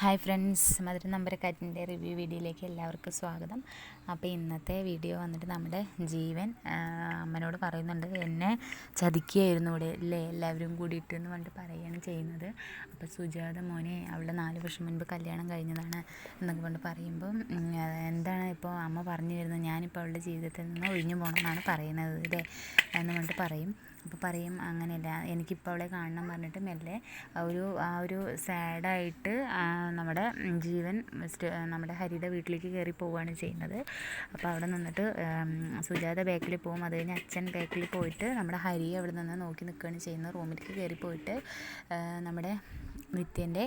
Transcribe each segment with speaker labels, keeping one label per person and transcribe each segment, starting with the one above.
Speaker 1: Hi friends മധുര നമ്പരക്കാറ്റിന്റെ review വീഡിയോയിലേക്ക് എല്ലാവർക്കും സ്വാഗതം. അപ്പോൾ ഇന്നത്തെ വീഡിയോ വന്നിട്ട് നമ്മുടെ ജീവൻ അമ്മനോട് പറയുന്നുണ്ട് എന്നെ ചതിക്കുകയായിരുന്നു ഇവിടെ അല്ലേ എല്ലാവരും കൂടിയിട്ട് എന്ന് പറഞ്ഞിട്ട് പറയുകയാണ് ചെയ്യുന്നത്. അപ്പോൾ സുജാത മോനെ അവളുടെ നാല് വർഷം മുൻപ് കല്യാണം കഴിഞ്ഞതാണ് എന്നൊക്കെ പറഞ്ഞിട്ട് പറയുമ്പം എന്താണ് ഇപ്പോൾ അമ്മ പറഞ്ഞു വരുന്നത്? ഞാനിപ്പോൾ അവളുടെ ജീവിതത്തിൽ നിന്ന് ഒഴിഞ്ഞു പോകണമെന്നാണ് പറയുന്നത് അല്ലേ? എന്ന് പറഞ്ഞിട്ട് പറയും. അപ്പോൾ പറയും അങ്ങനെയല്ല എനിക്കിപ്പോൾ അവളെ കാണണം പറഞ്ഞിട്ട് മെല്ലെ ഒരു ആ ഒരു സാഡായിട്ട് നമ്മുടെ ജീവൻ നമ്മുടെ ഹരിയുടെ വീട്ടിലേക്ക് കയറി പോവുകയാണ് ചെയ്യുന്നത്. അപ്പോൾ അവിടെ നിന്നിട്ട് സുജാത ബാക്കിൽ പോവും. അത് കഴിഞ്ഞ് അച്ഛൻ ബാക്കിൽ പോയിട്ട് നമ്മുടെ ഹരി അവിടെ നിന്ന് നോക്കി നിൽക്കുകയാണ് ചെയ്യുന്നത്. റൂമിലേക്ക് കയറി പോയിട്ട് നമ്മുടെ നിത്യന്റെ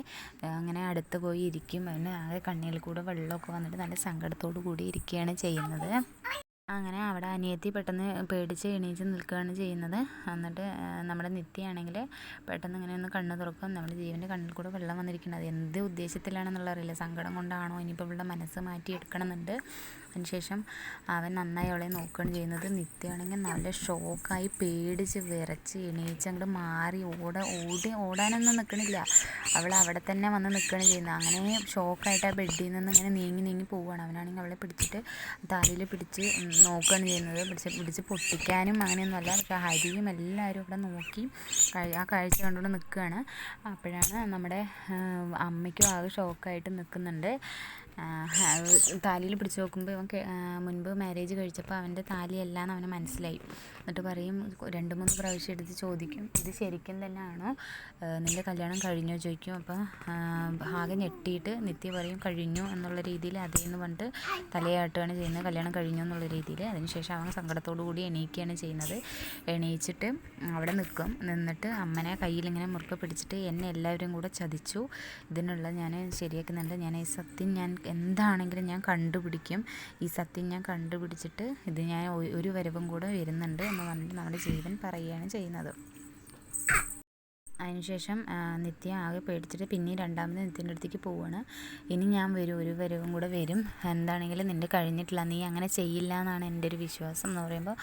Speaker 1: അങ്ങനെ അടുത്ത് പോയി ഇരിക്കും. അവന് ആകെ കണ്ണിൽ കൂടെ വെള്ളമൊക്കെ വന്നിട്ട് നല്ല സങ്കടത്തോടു കൂടി ഇരിക്കുകയാണ് ചെയ്യുന്നത്. അങ്ങനെ അവിടെ അനിയത്തി പെട്ടെന്ന് പേടിച്ച് എണീച്ച് നിൽക്കുകയാണ് ചെയ്യുന്നത്. എന്നിട്ട് നമ്മുടെ നിത്യയാണെങ്കിൽ പെട്ടെന്ന് ഇങ്ങനെ ഒന്ന് കണ്ണ് തുറക്കും. നമ്മുടെ ജീവന്റെ കണ്ണിൽ കൂടെ വെള്ളം വന്നിരിക്കുന്നത് എന്ത് ഉദ്ദേശത്തിലാണെന്നുള്ള അറിയില്ല. സങ്കടം കൊണ്ടാണോ ഇനിയിപ്പോൾ ഇവളുടെ മനസ്സ് മാറ്റി എടുക്കണമെന്നുണ്ട് അതിനുശേഷം അവൻ നന്നായി അവളെ നോക്കുകയാണ് ചെയ്യുന്നത്. നിത്യയാണെങ്കിൽ നല്ല ഷോക്കായി പേടിച്ച് വിറച്ച് എണീച്ച് അങ്ങോട്ട് മാറി ഓട ഓടി ഓടാനൊന്നും നിൽക്കണില്ല. അവൾ അവിടെ തന്നെ വന്ന് നിൽക്കുകയാണ് ചെയ്യുന്നത്. അങ്ങനെ ഷോക്കായിട്ട് ആ ബെഡിൽ നിന്ന് ഇങ്ങനെ നീങ്ങി നീങ്ങി പോവുകയാണ്. അവനാണെങ്കിൽ അവളെ പിടിച്ചിട്ട് തലയിൽ പിടിച്ച് നോക്കുകയാണ് ചെയ്യുന്നത് പിടിച്ച് പിടിച്ച് പൊട്ടിക്കാനും അങ്ങനെയൊന്നുമല്ല പക്ഷേ ഹരിയും എല്ലാവരും ഇവിടെ നോക്കി ആ കാഴ്ച കണ്ടുകൊണ്ട് നിൽക്കുകയാണ്. അപ്പോഴാണ് നമ്മുടെ അമ്മയ്ക്കും ആകെ ഷോക്കായിട്ട് നിൽക്കുന്നുണ്ട്. താലിയിൽ പിടിച്ച് നോക്കുമ്പോൾ ഇവൻ മുൻപ് മാരേജ് കഴിച്ചപ്പോൾ അവന്റെ താലിയല്ല എന്ന് അവന് മനസ്സിലായി. എന്നിട്ട് പറയും രണ്ട് മൂന്ന് പ്രാവശ്യം എടുത്ത് ചോദിക്കും. ഇത് ശരിക്കും തന്നെയാണോ? നിന്റെ കല്യാണം കഴിഞ്ഞോ? ചോദിക്കും. അപ്പോൾ ആകെ ഞെട്ടിയിട്ട് നിത്യ പറയും കഴിഞ്ഞു എന്നുള്ള രീതിയിൽ അതേന്ന് പറഞ്ഞിട്ട് തലയാട്ടുകയാണ് ചെയ്യുന്നത്. കല്യാണം കഴിഞ്ഞു എന്നുള്ള രീതിയിൽ അതിനുശേഷം അവൻ സങ്കടത്തോടു കൂടി എണീക്കുകയാണ് ചെയ്യുന്നത്. എണീച്ചിട്ട് അവിടെ നിൽക്കും. നിന്നിട്ട് അമ്മനെ കയ്യിലിങ്ങനെ മുറുക്ക പിടിച്ചിട്ട് എന്നെ എല്ലാവരും കൂടെ ചതിച്ചു. ഇതിനുള്ള ഞാൻ ശരിയാക്കുന്നുണ്ട്. ഞാൻ ഈ സത്യം ഞാൻ എന്താണെങ്കിലും ഞാൻ കണ്ടുപിടിക്കും. ഈ സത്യം ഞാൻ കണ്ടുപിടിച്ചിട്ട് ഇത് ഞാൻ ഒരു വരവും കൂടെ വരുന്നുണ്ട് എന്ന് പറഞ്ഞിട്ട് നമ്മുടെ ജീവൻ പറയുകയാണ് ചെയ്യുന്നത്. അതിനുശേഷം നിത്യ ആകെ പേടിച്ചിട്ട് പിന്നെ രണ്ടാമത് നിത്യന്റെ അടുത്തേക്ക് പോവുകയാണ് ഇനി ഞാൻ വരും ഒരു വരവും കൂടെ വരും. എന്താണെങ്കിലും നിന്റെ കഴിഞ്ഞിട്ടില്ല നീ അങ്ങനെ ചെയ്യില്ല എന്നാണ് എന്റെ ഒരു വിശ്വാസം എന്ന് പറയുമ്പോൾ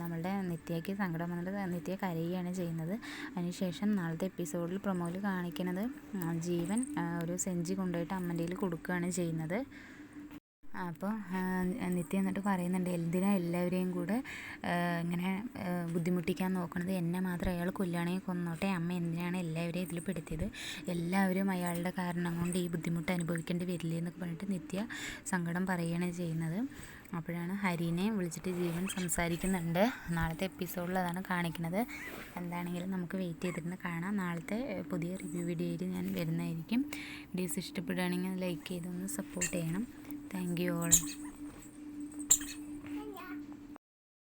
Speaker 1: നമ്മളുടെ നിത്യയ്ക്ക് സങ്കടം വന്നിട്ട് നിത്യ കരയുകയാണ് ചെയ്യുന്നത്. അതിനുശേഷം നാളത്തെ എപ്പിസോഡിൽ പ്രൊമോയിൽ കാണിക്കുന്നത് ജീവൻ ഒരു സെഞ്ചി കൊണ്ടുപോയിട്ട് അമ്മന്റെ കൊടുക്കുകയാണ് ചെയ്യുന്നത്. അപ്പോൾ നിത്യ എന്നിട്ട് പറയുന്നുണ്ട് എന്തിനാണ് എല്ലാവരെയും കൂടെ ഇങ്ങനെ ബുദ്ധിമുട്ടിക്കാൻ നോക്കുന്നത് എന്നെ മാത്രം അയാൾ കൊല്ലുകയാണെങ്കിൽ കൊന്നോട്ടെ? അമ്മ എന്തിനാണ് എല്ലാവരെയും ഇതിൽ പെടുത്തിയത്? എല്ലാവരും അയാളുടെ കാരണം കൊണ്ട് ഈ ബുദ്ധിമുട്ട് അനുഭവിക്കേണ്ടി വരില്ലേ? എന്നൊക്കെ പറഞ്ഞിട്ട് നിത്യ സങ്കടം പറയുകയാണ് ചെയ്യുന്നത്. അപ്പോഴാണ് ഹരിനെ വിളിച്ചിട്ട് ജീവൻ സംസാരിക്കുന്നുണ്ട്. നാളത്തെ എപ്പിസോഡിൽ അതാണ് കാണിക്കുന്നത്. എന്താണെങ്കിലും നമുക്ക് വെയിറ്റ് ചെയ്തിരുന്ന് കാണാം. നാളത്തെ പുതിയ റിവ്യൂ വീഡിയോയിൽ ഞാൻ വരുന്നതായിരിക്കും. വീഡിയോസ് ഇഷ്ടപ്പെടുകയാണെങ്കിൽ ലൈക്ക് ചെയ്തൊന്ന് സപ്പോർട്ട് ചെയ്യണം. Thank you all